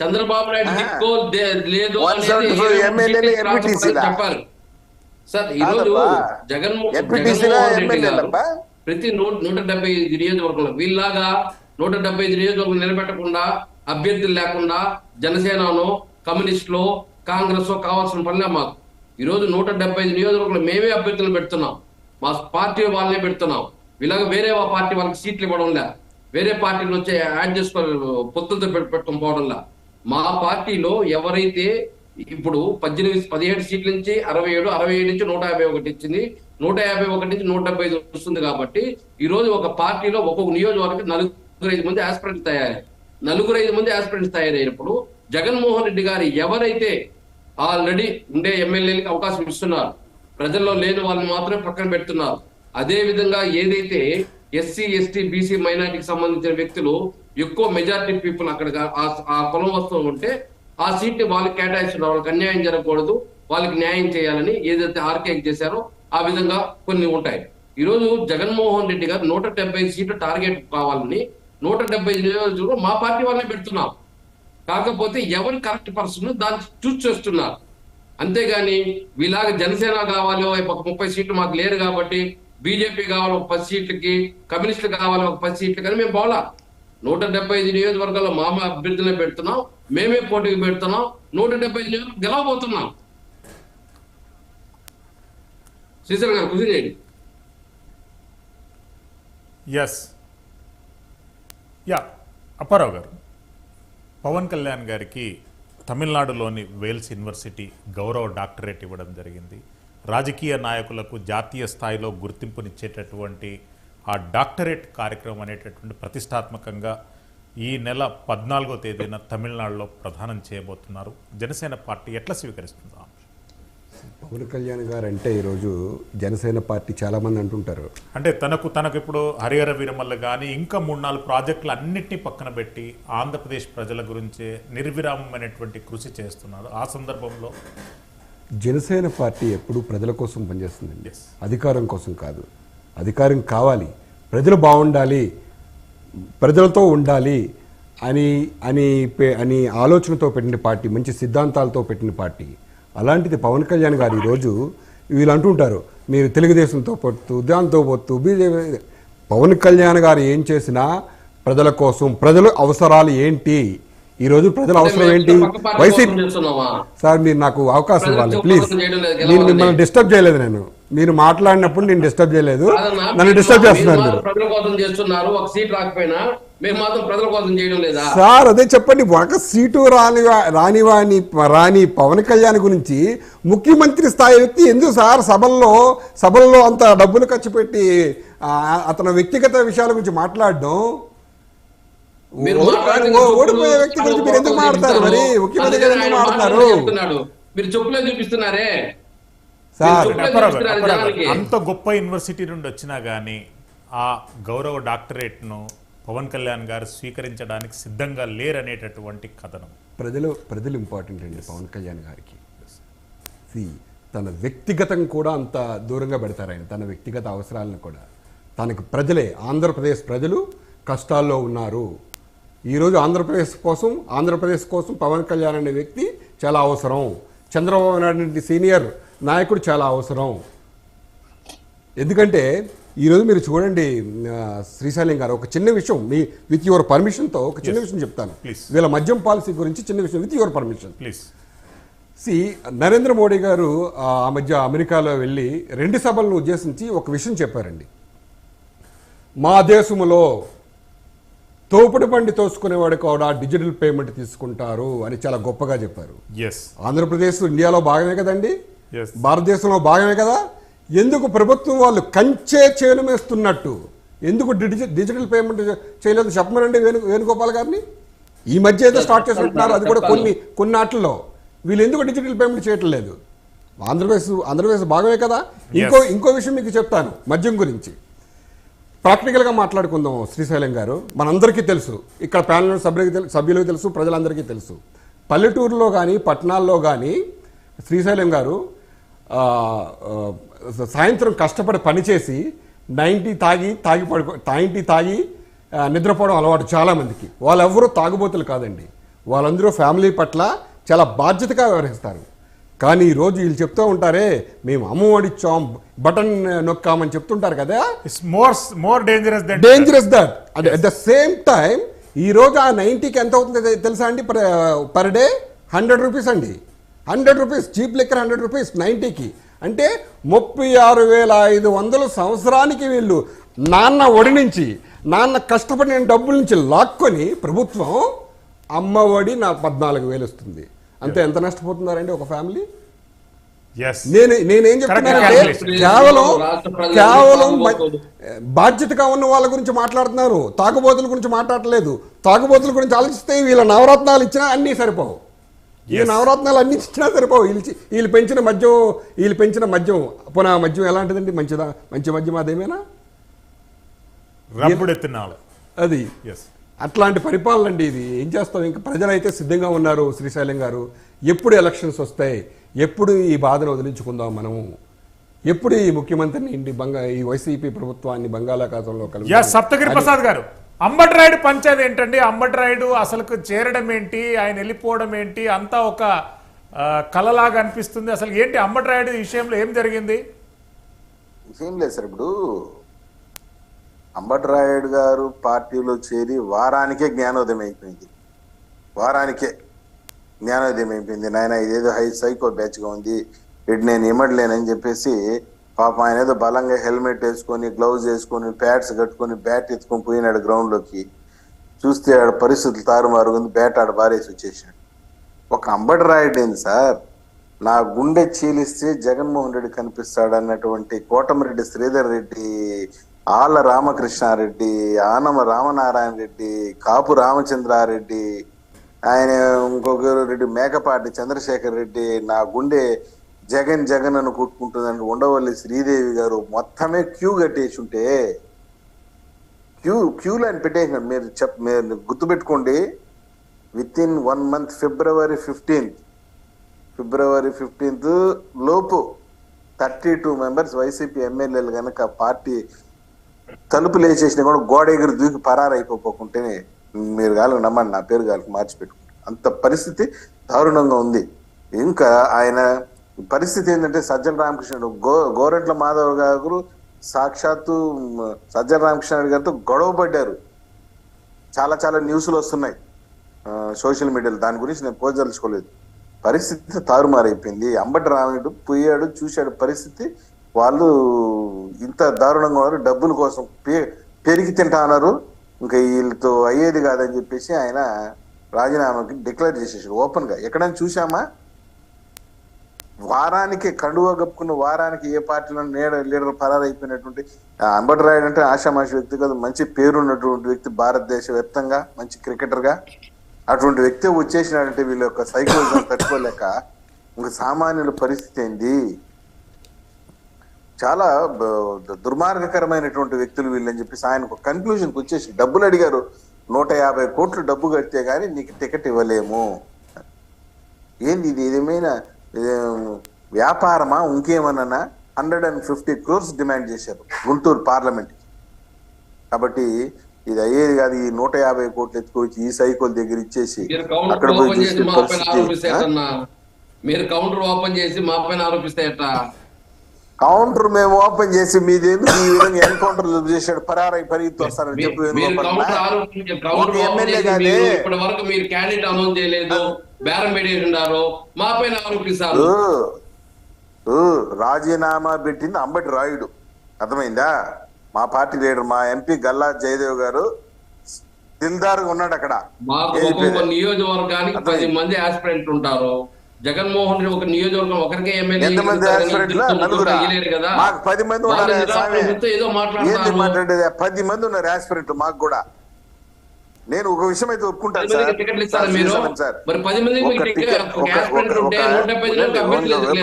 చంద్రబాబు నాయుడు. దిక్కో లేదు 175 అనేది ఎమ్మెల్యేలు రాష్ట్ర ఎంపీటీసీ ప్రజలు లా. చెప్పారు సార్. జగన్మోహన్. ప్రతి నూట నూట డెబ్బై ఐదు నియోజకవర్గంలో వీళ్ళలాగా నూట డెబ్బై ఐదు నియోజకవర్గం నిలబెట్టకుండా అభ్యర్థులు లేకుండా జనసేనను కమ్యూనిస్టులు కాంగ్రెస్ కావాల్సిన పనిలే మాకు ఈ రోజు నూట డెబ్బై ఐదు నియోజకవర్గంలో మేమే అభ్యర్థులు పెడుతున్నాం మా పార్టీ వాళ్ళనే పెడుతున్నాం వీళ్ళగా వేరే పార్టీ వాళ్ళకి సీట్లు ఇవ్వడం లే వేరే పార్టీలు వచ్చి యాడ్ చేసుకో పొత్తులతో పెట్టు- పోవడంలా మా పార్టీలో ఎవరైతే ఇప్పుడు పద్దెనిమిది పదిహేడు సీట్ల నుంచి అరవై ఏడు అరవై ఏడు నుంచి నూట యాభై ఒకటి ఇచ్చింది నూట యాభై ఒకటి నుంచి నూట డెబ్బై ఐదు వస్తుంది కాబట్టి ఈ రోజు ఒక పార్టీలో ఒక్కొక్క నియోజకవర్గం నలుగురు ఐదు మంది ఆస్పిరెంట్స్ తయారయ్యారు. నలుగురు ఐదు మంది ఆస్పిరెంట్స్ తయారైనప్పుడు జగన్మోహన్ రెడ్డి గారు ఎవరైతే ఆల్రెడీ ఉండే ఎమ్మెల్యేలకు అవకాశం ఇస్తున్నారు ప్రజల్లో లేని వాళ్ళని మాత్రమే పక్కన పెడుతున్నారు అదే విధంగా ఏదైతే ఎస్సీ ఎస్టీ బీసీ మైనార్టీకి సంబంధించిన వ్యక్తులు ఎక్కువ మెజారిటీ పీపుల్ అక్కడ ఆ- కులం వస్తూ ఉంటే ఆ సీట్ వాళ్ళకి కేటాయిస్తున్నారు. వాళ్ళకి అన్యాయం జరగకూడదు. వాళ్ళకి న్యాయం చేయాలని ఏదైతే ఆర్కేక్ చేశారో ఆ విధంగా కొన్ని ఉంటాయి. ఈరోజు జగన్మోహన్ రెడ్డి గారు నూట డెబ్బై సీట్లు టార్గెట్ కావాలని నూట డెబ్బై నియోజకవర్గం మా పార్టీ వాళ్ళని పెడుతున్నాం. కాకపోతే ఎవరు కరెక్ట్ పర్సన్ దాన్ని చూస్ చేస్తున్నారు. అంతేగాని వీలాగ జనసేన కావాలి ఒక ముప్పై సీట్లు మాకు లేరు కాబట్టి బీజేపీ కావాలి ఒక పది సీట్లకి కమ్యూనిస్టులు కావాలి ఒక పది సీట్లు కానీ మేము పోలా నూట డెబ్బై ఐదు నియోజకవర్గాల్లో మామ అభ్యర్థులే పెడుతున్నాం మేమే పోటీకి పెడుతున్నాం నూట డెబ్బై ఐదు నియోజకవర్గం గెలవబోతున్నాం. శ్రీశైలం గారు కృషి చేయండి. ఎస్ యా అప్పారావు గారు పవన్ కళ్యాణ్ గారికి తమిళనాడులోని వేల్స్ యూనివర్సిటీ గౌరవ డాక్టరేట్ ఇవ్వడం జరిగింది. రాజకీయ నాయకులకు జాతీయ స్థాయిలో గుర్తింపునిచ్చేటటువంటి ఆ డాక్టరేట్ కార్యక్రమం అనేటటువంటి ప్రతిష్టాత్మకంగా ఈ నెల పద్నాలుగో తేదీన తమిళనాడులో ప్రదానం చేయబోతున్నారు. జనసేన పార్టీ ఎట్లా స్వీకరిస్తుంది? పవన్ కళ్యాణ్ గారు అంటే ఈరోజు జనసేన పార్టీ చాలామంది అంటుంటారు. అంటే తనకు తనకు ఇప్పుడు హరిహర వీరమల్ల కానీ ఇంకా మూడు నాలుగు ప్రాజెక్టులు అన్నిటినీ పక్కన పెట్టి ఆంధ్రప్రదేశ్ ప్రజల గురించే నిర్విరామమైనటువంటి కృషి చేస్తున్నారు. ఆ సందర్భంలో జనసేన పార్టీ ఎప్పుడూ ప్రజల కోసం పనిచేస్తుందండి. అధికారం కోసం కాదు. అధికారం కావాలి. ప్రజలు బాగుండాలి. ప్రజలతో ఉండాలి అని అని అని ఆలోచనతో పెట్టిన పార్టీ మంచి సిద్ధాంతాలతో పెట్టిన పార్టీ. అలాంటిది పవన్ కళ్యాణ్ గారు ఈరోజు వీళ్ళు అంటుంటారు మీరు తెలుగుదేశంతో పొత్తు దాంతో పొత్తు బీజేపీ పవన్ కళ్యాణ్ గారు ఏం చేసినా ప్రజల కోసం ప్రజల అవసరాలు ఏంటి? ఈరోజు ప్రజల అవసరం ఏంటి? వైసీపీ సార్ మీరు నాకు అవకాశం ఇవ్వాలి ప్లీజ్. నేను. మిమ్మల్ని డిస్టర్బ్ చేయలేదు నేను. మీరు మాట్లాడినప్పుడు నేను డిస్టర్బ్ చేయలేదు. నన్ను డిస్టర్బ్ చేస్తున్నారు మీరు మీరు. మాత్రం ప్రజల కోసం చేస్తున్నారు ఒక సీట్ రాకపోయినా మేము మాత్రం ప్రజల కోసం చేయడం లేదా? సార్ అదే చెప్పండి. ఒక సీటు రాని రానివాని రాని పవన్ కళ్యాణ్ గురించి ముఖ్యమంత్రి స్థాయి వ్యక్తి ఎందుకు సార్ సభల్లో సభల్లో అంత డబ్బులు ఖర్చు పెట్టి అతని వ్యక్తిగత విషయాల గురించి మాట్లాడడం? మీరు ఓడిపోయే వ్యక్తి గురించి మీరు ఎందుకు మాట్లాడతారు మరి ముఖ్యమంత్రి గారు ఎందుకు మీరు చెప్పులే చూపిస్తున్నారే. సార్. అంత గొప్ప యూనివర్సిటీ నుండి వచ్చినా కానీ ఆ గౌరవ డాక్టరేట్ను పవన్ కళ్యాణ్ గారు స్వీకరించడానికి సిద్ధంగా లేరనేటటువంటి కథనం. ప్రజలు ప్రజలు ఇంపార్టెంట్ అండి పవన్ కళ్యాణ్ గారికి. తన వ్యక్తిగతం కూడా అంత దూరంగా పెడతారు ఆయన. తన వ్యక్తిగత అవసరాలను కూడా. తనకు ప్రజలే ఆంధ్రప్రదేశ్ ప్రజలు కష్టాల్లో ఉన్నారు. ఈరోజు ఆంధ్రప్రదేశ్ కోసం ఆంధ్రప్రదేశ్ కోసం పవన్ కళ్యాణ్ అనే వ్యక్తి చాలా అవసరం. చంద్రబాబు నాయుడు సీనియర్ నాయకుడు చాలా అవసరం. ఎందుకంటే ఈరోజు మీరు చూడండి శ్రీశైలం గారు ఒక చిన్న విషయం మీ విత్ యువర్ పర్మిషన్తో ఒక చిన్న విషయం చెప్తాను. వీళ్ళ మద్యం పాలసీ గురించి చిన్న విషయం విత్ యువర్ పర్మిషన్ ప్లీజ్ సి నరేంద్ర మోడీ గారు ఆ మధ్య అమెరికాలో వెళ్ళి రెండు సభలను ఉద్దేశించి ఒక విషయం చెప్పారండి. మా దేశంలో తోపుడు బండి తోసుకునేవాడు కూడా డిజిటల్ పేమెంట్ తీసుకుంటారు అని చాలా గొప్పగా చెప్పారు. ఆంధ్రప్రదేశ్ ఇండియాలో భాగమే కదండి. భారతదేశంలో భాగమే కదా? ఎందుకు ప్రభుత్వం వాళ్ళు కంచే చేను వేస్తున్నట్టు ఎందుకు డిజి డిజిటల్ పేమెంట్ చేయలేదు? చెప్పమనండి వేణు వేణుగోపాల్ గారిని. ఈ మధ్య ఏదో స్టార్ట్ చేస్తున్నారు అది కూడా కొన్ని కొన్ని ఆటల్లో. వీళ్ళు ఎందుకు డిజిటల్ పేమెంట్ చేయట్లేదు? ఆంధ్రప్రదేశ్ ఆంధ్రప్రదేశ్ భాగమే కదా? ఇంకో ఇంకో విషయం మీకు చెప్తాను మద్యం గురించి. ప్రాక్టికల్గా మాట్లాడుకుందాం శ్రీశైలం గారు. మనందరికీ తెలుసు. ఇక్కడ ప్యానల్ సభ్యులకి తెలు సభ్యులకు తెలుసు ప్రజలందరికీ తెలుసు. పల్లెటూరులో కానీ పట్టణాల్లో కానీ శ్రీశైలం గారు సాయంత్రం కష్టపడి పనిచేసి నైంటీ తాగి తాగి పడుకో నైంటీ తాగి నిద్రపోవడం అలవాటు చాలామందికి వాళ్ళెవరూ తాగుబోతులు కాదండి. వాళ్ళందరూ ఫ్యామిలీ పట్ల చాలా బాధ్యతగా వ్యవహరిస్తారు. కానీ ఈరోజు వీళ్ళు చెప్తూ ఉంటారే మేము అమ్మఒడి ఇచ్చాం బటన్ నొక్కామని చెప్తుంటారు కదా? It's more more dangerous than dangerous that at at the same time ఈ రోజు ఆ నైంటీకి ఎంత అవుతుంది తెలుసా అండి? పర్ డే హండ్రెడ్ రూపీస్ అండి. Hundred rupees cheap liquor hundred rupees నైంటీకి. అంటే ముప్పై ఆరు వేల ఐదు వందలు సంవత్సరానికి వీళ్ళు నాన్న ఒడి నుంచి నాన్న కష్టపడిన డబ్బుల నుంచి లాక్కొని ప్రభుత్వం అమ్మ ఒడి నా పద్నాలుగు వేలు వస్తుంది అంతే ఎంత నష్టపోతున్నారండి ఒక ఫ్యామిలీ? నేను నేనేం చెప్తున్నానంటే. కేవలం కేవలం. బాధ్యతగా ఉన్న వాళ్ళ గురించి మాట్లాడుతున్నారు. తాగుబోతుల గురించి మాట్లాడలేదు. తాగుబోతుల గురించి ఆలోచిస్తే వీళ్ళ నవరత్నాలు ఇచ్చినా అన్నీ సరిపోవు. ఈ. నవరత్నాలు అన్ని ఇచ్చినా సరిపోవు. వీళ్ళు వీళ్ళు పెంచిన మద్యం వీళ్ళు పెంచిన మద్యం పునః మద్యం ఎలాంటిదండి? మంచిదా? మంచి మద్యం అదేమేనా? అది. అట్లాంటి పరిపాలన అండి ఇది. ఏం చేస్తాం? ఇంకా ప్రజలైతే సిద్ధంగా ఉన్నారు శ్రీశైలం గారు. ఎప్పుడు ఎలక్షన్స్ వస్తాయి ఎప్పుడు ఈ బాధను వదిలించుకుందాం మనము? ఎప్పుడు ఈ ముఖ్యమంత్రిని ఇంటి బంగా ఈ వైసీపీ ప్రభుత్వాన్ని బంగాళాఖాతంలో యా కలుగుతాం? సప్తగిరి ప్రసాద్ గారు. అంబటి రాయుడు పంచాయతీ ఏంటండి? అంబటి రాయుడు అసలు చేరడం ఏంటి? ఆయన వెళ్ళిపోవడం ఏంటి? అంతా ఒక కలలాగా అనిపిస్తుంది. అసలు ఏంటి అంబటి రాయుడు ఈ విషయంలో ఏం జరిగింది? ఏం లేదు సార్ ఇప్పుడు అంబట్రాయుడు గారు పార్టీలో చేరి వారానికే జ్ఞానోదయం అయిపోయింది. వారానికే జ్ఞానోదయం అయిపోయింది. నాయన ఇదేదో హై సైకో బ్యాచ్గా ఉంది. ఇటు నేను ఇమ్మడలేనని చెప్పేసి పాప ఆయన ఏదో బలంగా హెల్మెట్ వేసుకొని గ్లౌజ్ వేసుకొని ప్యాడ్స్ కట్టుకొని బ్యాట్ ఎత్తుకొని పోయినాడు గ్రౌండ్లోకి. చూస్తే ఆడ పరిస్థితులు తారుమారు ఉంది. బ్యాట్ ఆడ బారేసి వచ్చేసాడు ఒక అంబటి రాయుడు ఏంది సార్? నా గుండె చీలిస్తే జగన్మోహన్ రెడ్డి కనిపిస్తాడు అన్నటువంటి కోటమిరెడ్డి శ్రీధర్ రెడ్డి ఆళ్ళ రామకృష్ణారెడ్డి ఆనమ రామనారాయణ రెడ్డి కాపు రామచంద్రారెడ్డి ఆయన ఇంకొకరు రెడ్డి మేకపాటి చంద్రశేఖర్ రెడ్డి నా గుండె జగన్ జగన్ అని కొట్టుకుంటుందని ఉండవల్లి శ్రీదేవి గారు. మొత్తమే క్యూ కట్టేసి ఉంటే క్యూ క్యూ లైన్ పెట్టేసినాడు మీరు చెప్ మీరు గుర్తుపెట్టుకోండి. Within one month February fifteenth. February fifteenth లోపు థర్టీ టూ మెంబర్స్ వైసీపీ ఎమ్మెల్యేలు కనుక పార్టీ తలుపులు వేసేసినా కూడా గోడ ఎగిరి దూకి పరారైపోకుంటేనే మీరు గాలకు నమ్మండి నా పేరు గాలకు మార్చి పెట్టుకుంటారు అంత పరిస్థితి దారుణంగా ఉంది. ఇంకా ఆయన పరిస్థితి ఏంటంటే సజ్జల రామకృష్ణుడు గో గోరెంట్ల మాధవ్ గారు సాక్షాత్తు సజ్జన సజ్జల రామకృష్ణుడు గారితో గొడవ పడ్డారు చాలా చాలా న్యూస్లు వస్తున్నాయి. సోషల్ మీడియాలో దాని గురించి నేను పోదలుచుకోలేదు పరిస్థితి తారుమారైపోయింది. అంబటి రాముడు పోయాడు చూశాడు పరిస్థితి. వాళ్ళు దారుణంగా ఉన్నారు. డబ్బుల కోసం పే- పెరిగి తింటా అన్నారు. ఇంకా వీళ్ళతో అయ్యేది కాదని చెప్పేసి ఆయన రాజీనామాకి డిక్లేర్ చేసేసాడు ఓపెన్గా ఎక్కడైనా చూసామా వారానికి కండువ కప్పుకున్న వారానికి ఏ పార్టీలో నేడ లీడర్ పరారైపోయినటువంటి అంబటి రాయుడు అంటే ఆషామాషి వ్యక్తి కాదు మంచి పేరున్నటువంటి వ్యక్తి భారతదేశ వ్యాప్తంగా మంచి క్రికెటర్గా అటువంటి వ్యక్తి వచ్చేసినాడంటే వీళ్ళ యొక్క సైకోజం తట్టుకోలేక ఇంకా సామాన్యుల పరిస్థితి ఏంది? చాలా దుర్మార్గకరమైనటువంటి వ్యక్తులు వీళ్ళని చెప్పేసి ఆయన ఒక కన్క్లూజన్కి వచ్చేసి డబ్బులు అడిగారు. నూట యాభై కోట్లు డబ్బు కడితే గానీ నీకు టికెట్ ఇవ్వలేము. ఏంది ఇది? ఏదేమైనా ఇదేం వ్యాపారమా? ఇంకేమన్నా hundred and fifty crores demand చేశారు గుంటూరు పార్లమెంట్ కాబట్టి ఇది అయ్యేది కాదు. ఈ నూట యాభై కోట్లు ఎత్తుకొచ్చి ఈ సైకిల్ దగ్గర ఇచ్చేసి అక్కడ పోయి చూస్తే పరిస్థితి మీరు కౌంటర్ ఓపెన్ చేసి మా పైన ఆరోపిస్తే ఎట్టా? కౌంటర్ మేము ఓపెన్ చేసి మీదేమి ఈ విధంగా ఎన్కౌంటర్ చేశాడు? పరారై పరిగెత్తి వస్తారని చెప్పి ఎమ్మెల్యే ఇప్పటి వరకు మీరు క్యాండిడేట్ అనౌన్స్ చేయలేదు. బేరం మా పైన ఆరోపిస్తారు. రాజీనామా పెట్టింది అంబటి రాయుడు. అర్థమైందా? మా పార్టీ లీడర్ మా ఎంపీ గల్లా జయదేవ్ గారు దిల్దారుగా ఉన్నాడు అక్కడ? నియోజకవర్గానికి పది మంది ఆస్పిరెంట్ ఉంటారు. జగన్మోహన్ రెడ్డి ఒక నియోజకవర్గం ఒకరికే ఎమ్మెల్యే లు? కదా? పది మంది. ఏదో మాట్లాడుతున్నారు. పది మంది ఉన్నారు మాకు కూడా. నేను ఒక విషయం అయితే ఒప్పుకుంటాను సార్. మీరు? పది?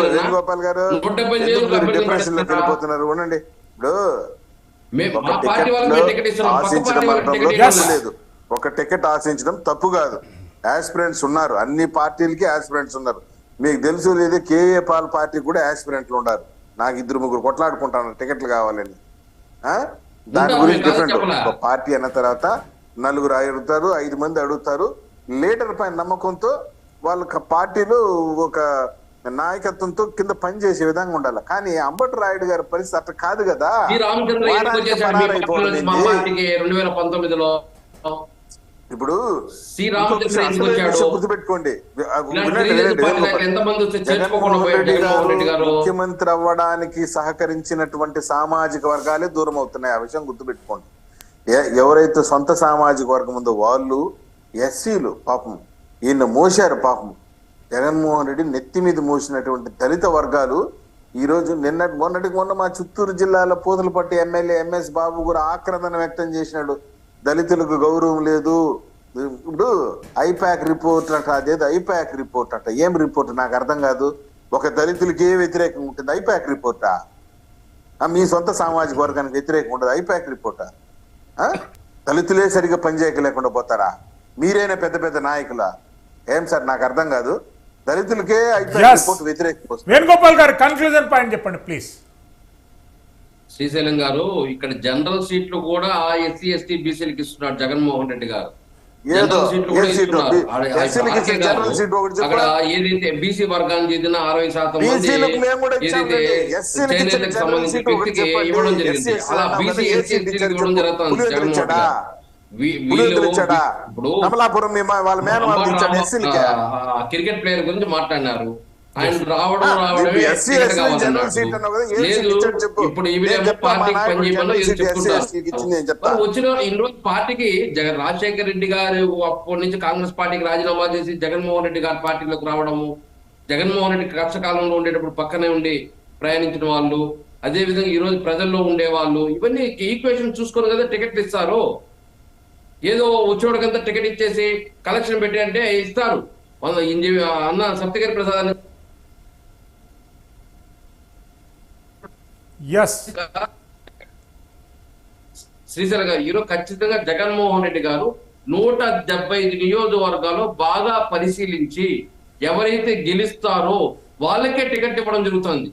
వేణుగోపాల్ గారు డిప్రెషన్ పెడతారా? వెళ్ళిపోతున్నారు. ఉండండి. ఇప్పుడు మేము ఒక టికెట్ ఆశించడం. లేదు ఒక టికెట్ ఆశించడం తప్పు కాదు. ఆస్పిరెంట్స్ ఉన్నారు. అన్ని పార్టీలకి ఆస్పిరెంట్స్ ఉన్నారు. మీకు తెలుసు లేదు కేఏ పాల్ పార్టీ కూడా ఆస్పిరెంట్లు ఉన్నారు నాకు ఇద్దరు ముగ్గురు కొట్లాడుకుంటాను టికెట్లు కావాలని. ఆ? దాని గురించి డిఫరెంట్ పార్టీ అన్న తర్వాత నలుగురు అడుగుతారు ఐదు మంది అడుగుతారు. లీడర్ పైన నమ్మకంతో వాళ్ళ పార్టీలో ఒక నాయకత్వంతో కింద పనిచేసే విధంగా ఉండాలి. కానీ అంబటి రాయుడు గారి పరిస్థితి అట్లా కాదు కదా. రెండు వేల పంతొమ్మిదిలో ఇప్పుడు గుర్తుపెట్టుకోండి. ముఖ్యమంత్రి అవ్వడానికి సహకరించినటువంటి సామాజిక వర్గాలే దూరం అవుతున్నాయి. ఆ విషయం గుర్తుపెట్టుకోండి. ఎవరైతే సొంత సామాజిక వర్గం ఉందో వాళ్ళు ఎస్సీలు పాపం. ఈయన మోసారు పాపం. జగన్మోహన్ రెడ్డి నెత్తి మీద మోసినటువంటి దళిత వర్గాలు ఈ రోజు నిన్న మొన్నటికి మొన్న మా చిత్తూరు జిల్లాలో పూతలపట్టి ఎమ్మెల్యే ఎంఎస్ బాబు కూడా ఆక్రందన వ్యక్తం చేసినాడు. దళితులకు గౌరవం లేదు. ఇప్పుడు ఐపాక్ రిపోర్ట్ అట అదేదో ఐపాక్ రిపోర్ట్ అట. ఏం రిపోర్ట్? నాకు అర్థం కాదు. ఒక దళితులకి ఏ వ్యతిరేకం ఉంటుంది? ఐపాక్ రిపోర్టా? మీ సొంత సామాజిక వర్గానికి వ్యతిరేకం ఉండదు. ఐపాక్ రిపోర్టా? ఆ? దళితులే సరిగ్గా పనిచేయక లేకుండా పోతారా? మీరైనా పెద్ద పెద్ద నాయకులా? ఏం సార్ నాకు అర్థం కాదు. దళితులకే ఐపాక్. రిపోర్ట్ వ్యతిరేకం వేణుగోపాల్ గారు కన్క్లూజన్ పాయింట్ చెప్పండి ప్లీజ్ శ్రీశైలం గారు ఇక్కడ జనరల్ సీట్లు కూడా ఆ ఎస్సీ ఎస్టీ బీసీలకు ఇస్తున్నాడు జగన్మోహన్ రెడ్డి గారు? ఇస్తున్నారు. అక్కడ ఏదైతే బీసీ వర్గానికి చెందిన అరవై శాతం మంది ఏదైతే చేనేతకు సంబంధించిన వ్యక్తికి. ఇవ్వడం జరిగింది. అలా బీసీ ఎస్సీ ఎస్టీలకు ఇవ్వడం. జరుగుతుంది జగన్మోహన్ ఇప్పుడు క్రికెట్ ప్లేయర్ గురించి మాట్లాడినారు. ఆయన రావడం రావడమే టికెట్ ఏ లేదు. ఇప్పుడు ఈవిడేమో పార్టీకి పని చేయమని వచ్చిన ఇన్ని రోజులు పార్టీకి జగన్ రాజశేఖర రెడ్డి గారు అప్పటి నుంచి కాంగ్రెస్ పార్టీకి రాజీనామా చేసి జగన్మోహన్ రెడ్డి గారి పార్టీలోకి రావడము జగన్మోహన్ రెడ్డి కష్టకాలంలో ఉండేటప్పుడు పక్కనే ఉండి ప్రయాణించిన వాళ్ళు అదే విధంగా ఈ రోజు ప్రజల్లో ఉండే వాళ్ళు ఇవన్నీ ఈక్వేషన్ చూసుకొని కదా టికెట్లు ఇస్తారు. ఏదో వచ్చేవాడికంతా టికెట్ ఇచ్చేసి కలెక్షన్ పెట్టి అంటే ఇస్తారు. అన్న సప్తగిరి ప్రసాద్ అని ఎస్ శ్రీశైల గారు ఈరోజు ఖచ్చితంగా జగన్మోహన్ రెడ్డి గారు నూట డెబ్బై ఐదు నియోజకవర్గాల్లో బాగా పరిశీలించి ఎవరైతే గెలుస్తారో వాళ్ళకే టికెట్ ఇవ్వడం జరుగుతుంది.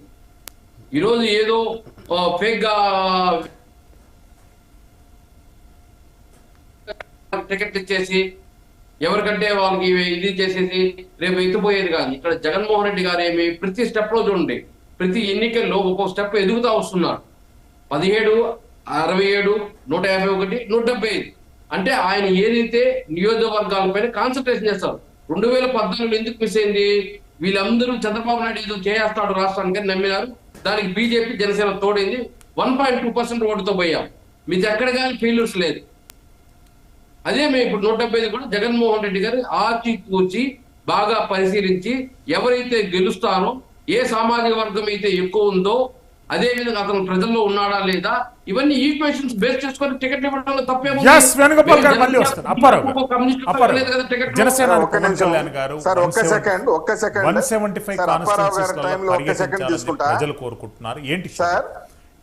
ఈరోజు ఏదో ఫేక్గా టికెట్ ఇచ్చేసి ఎవరికంటే వాళ్ళకి ఇది చేసేసి రేపు ఎత్తిపోయేది కాదు. ఇక్కడ జగన్మోహన్ రెడ్డి గారు ఏమి ప్రతి స్టెప్లో చూడండి. ప్రతి ఎన్నికల్లో ఒక్కొక్క స్టెప్ ఎదుగుతా వస్తున్నారు. పదిహేడు అరవై ఏడు నూట యాభై ఒకటి నూట డెబ్బై ఐదు. అంటే ఆయన ఏదైతే నియోజకవర్గాలపైన కాన్సన్ట్రేషన్ చేస్తారు రెండు వేల పద్నాలుగులో ఎందుకు మిస్ అయింది? వీళ్ళందరూ చంద్రబాబు నాయుడు ఏదో చేస్తాడు రాష్ట్రానికి నమ్మినారు. దానికి బీజేపీ జనసేన తోడైంది. వన్ పాయింట్ టూ పర్సెంట్ ఓటుతో పోయాం. మీకు ఎక్కడ కానీ ఫెయిల్యూర్స్ లేదు. అదే మేము ఇప్పుడు నూట డెబ్బై ఐదు కూడా జగన్మోహన్ రెడ్డి గారు ఆచి కూర్చి బాగా పరిశీలించి ఎవరైతే గెలుస్తారో ఏ సామాజిక వర్గం అయితే ఎక్కువ ఉందో అదే విధంగా అతను ప్రజల్లో ఉన్నాడా లేదా ఇవన్నీ ఈక్వేషన్స్ బేస్ చేసుకొని టికెట్ ఇవ్వడంలో. ప్రజలు కోరుకుంటున్నారు. ఏంటి సార్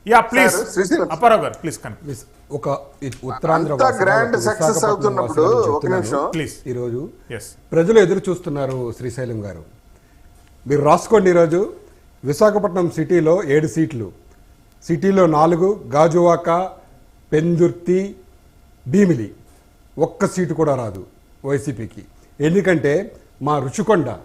యా ప్లీజ్. అప్పారావు గారు ప్లీజ్ కన్ ప్లీజ్ ఒక ఈ ఉత్తరాంధ్ర గ్రాండ్ ఒక సక్సెస్ విశాఖపట్నం అవుతున్నప్పుడు వాసులు ఒక చెప్తున్నాను. నిమిషం ప్లీజ్ ఈరోజు ఎస్ ప్రజలు ఎదురు చూస్తున్నారు శ్రీశైలం గారు. మీరు రాసుకోండి ఈరోజు. విశాఖపట్నం సిటీలో ఏడు సీట్లు. సిటీలో నాలుగు గాజువాక పెందుర్తి భీమిలి. ఒక్క సీటు కూడా రాదు వైసీపీకి. ఎందుకంటే మా రుషికొండ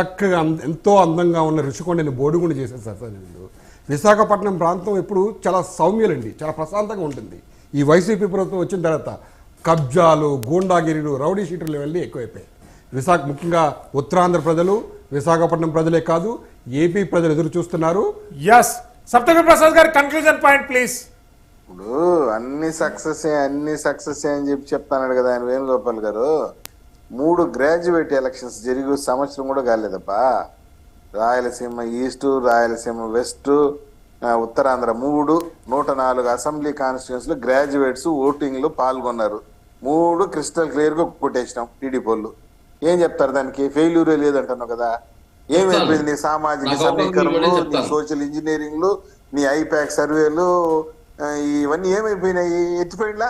చక్కగా అంద- ఎంతో అందంగా ఉన్న రుషికొండని బోడుగుండు చేసేసారు సార్ వీళ్ళు. విశాఖపట్నం ప్రాంతం ఇప్పుడు చాలా సౌమ్యులండి చాలా ప్రశాంతంగా ఉంటుంది. ఈ వైసీపీ ప్రభుత్వం వచ్చిన తర్వాత కబ్జాలు గూండాగిరీలు రౌడీ షీటర్లు వెళ్ళి ఎక్కువైపోయాయి. విశాఖ ముఖ్యంగా ఉత్తరాంధ్ర ప్రజలు విశాఖపట్నం ప్రజలే కాదు ఏపీ ప్రజలు ఎదురు చూస్తున్నారు. ఎస్ సప్తగిరి ప్రసాద్ గారు కన్క్లూజన్ పాయింట్ ప్లీజ్ ఇప్పుడు అన్ని సక్సెస్ అన్ని సక్సెస్ అని చెప్పి చెప్తాన్నాడు కదా ఆయన వేణుగోపాల్ గారు. మూడు గ్రాడ్యుయేట్ ఎలక్షన్స్ జరిగి సంవత్సరం కూడా కాలేదప్పా. రాయలసీమ ఈస్ట్ రాయలసీమ వెస్ట్ ఉత్తరాంధ్ర మూడు నూట నాలుగు అసెంబ్లీ కాన్స్టిట్యూన్సీలు గ్రాడ్యుయేట్స్ ఓటింగ్లో పాల్గొన్నారు. మూడు క్రిస్టల్ క్లియర్గా కొట్టేసినాం టీడీపీ వాళ్ళు. ఏం చెప్తారు దానికి? ఫెయిల్యూరే లేదంటున్నావు కదా. ఏమైపోయింది నీ సామాజిక సమీకరణలు నీ. సోషల్ ఇంజనీరింగ్లు నీ ఐపాక్ సర్వేలు ఇవన్నీ ఏమైపోయినాయి? ఎత్తిపోయినా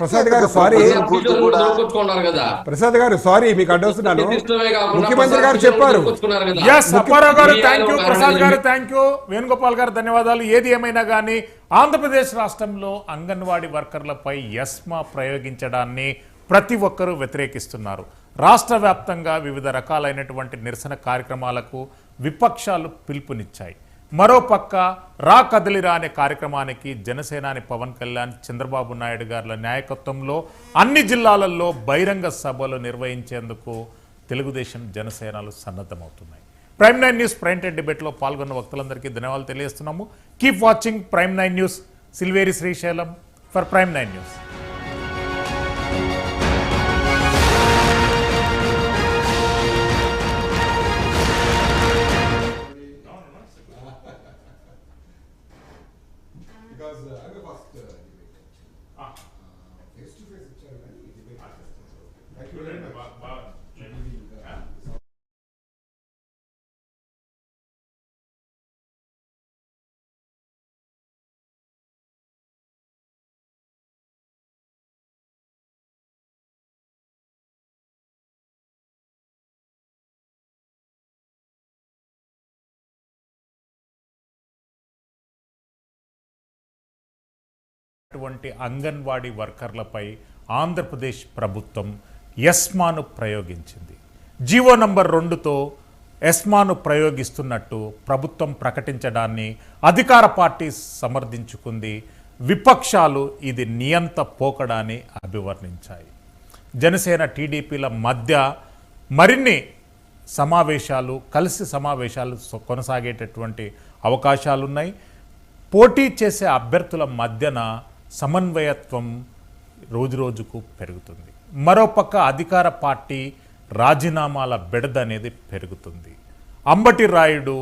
ప్రసాద్ గారు సారీ. ప్రసాద్ గారు సారీ మీకు అడ్డొస్తున్నాను. ముఖ్యమంత్రి గారు చెప్పారు. అప్పారావు గారు థ్యాంక్ యూ ప్రసాద్ గారు థ్యాంక్ యూ వేణుగోపాల్ గారు ధన్యవాదాలు. ఏది ఏమైనా కానీ ఆంధ్రప్రదేశ్ రాష్ట్రంలో అంగన్వాడీ వర్కర్లపై ఎస్మా ప్రయోగించడాన్ని ప్రతి ఒక్కరూ వ్యతిరేకిస్తున్నారు. రాష్ట్ర వ్యాప్తంగా వివిధ రకాలైనటువంటి నిరసన కార్యక్రమాలకు విపక్షాలు పిలుపునిచ్చాయి. మరోపక్క రా కదలిరా అనే కార్యక్రమానికి జనసేనాని పవన్ కళ్యాణ్ చంద్రబాబు నాయుడు గారుల నాయకత్వంలో అన్ని జిల్లాలలో బహిరంగ సభలు నిర్వహించేందుకు తెలుగుదేశం జనసేనలు సన్నద్ధమవుతున్నాయి. ప్రైమ్ నైన్ న్యూస్ ప్రైంటెడ్ డిబేట్లో పాల్గొన్న వక్తలందరికీ ధన్యవాదాలు తెలియజేస్తున్నాము. Keep watching prime nine news. Silveri Srisailam for prime nine news. అటువంటి అంగన్వాడీ వర్కర్లపై ఆంధ్రప్రదేశ్ ప్రభుత్వం ఎస్మాను ప్రయోగించింది. జీవో నంబర్ రెండుతో ఎస్మాను ప్రయోగిస్తున్నట్టు ప్రభుత్వం ప్రకటించడాన్ని అధికార పార్టీ సమర్థించుకుంది. విపక్షాలు ఇది నియంత పోకడాన్ని అభివర్ణించాయి. జనసేన టీడీపీల మధ్య మరిన్ని సమావేశాలు కలిసి సమావేశాలు కొనసాగేటటువంటి అవకాశాలున్నాయి. పోటీ చేసే అభ్యర్థుల మధ్యన సమన్వయత్వం రోజురోజుకు పెరుగుతుంది. మరోపక్క అధికార పార్టీ రాజీనామాల బెడద అనేది పెరుగుతుంది. అంబటి రాయుడు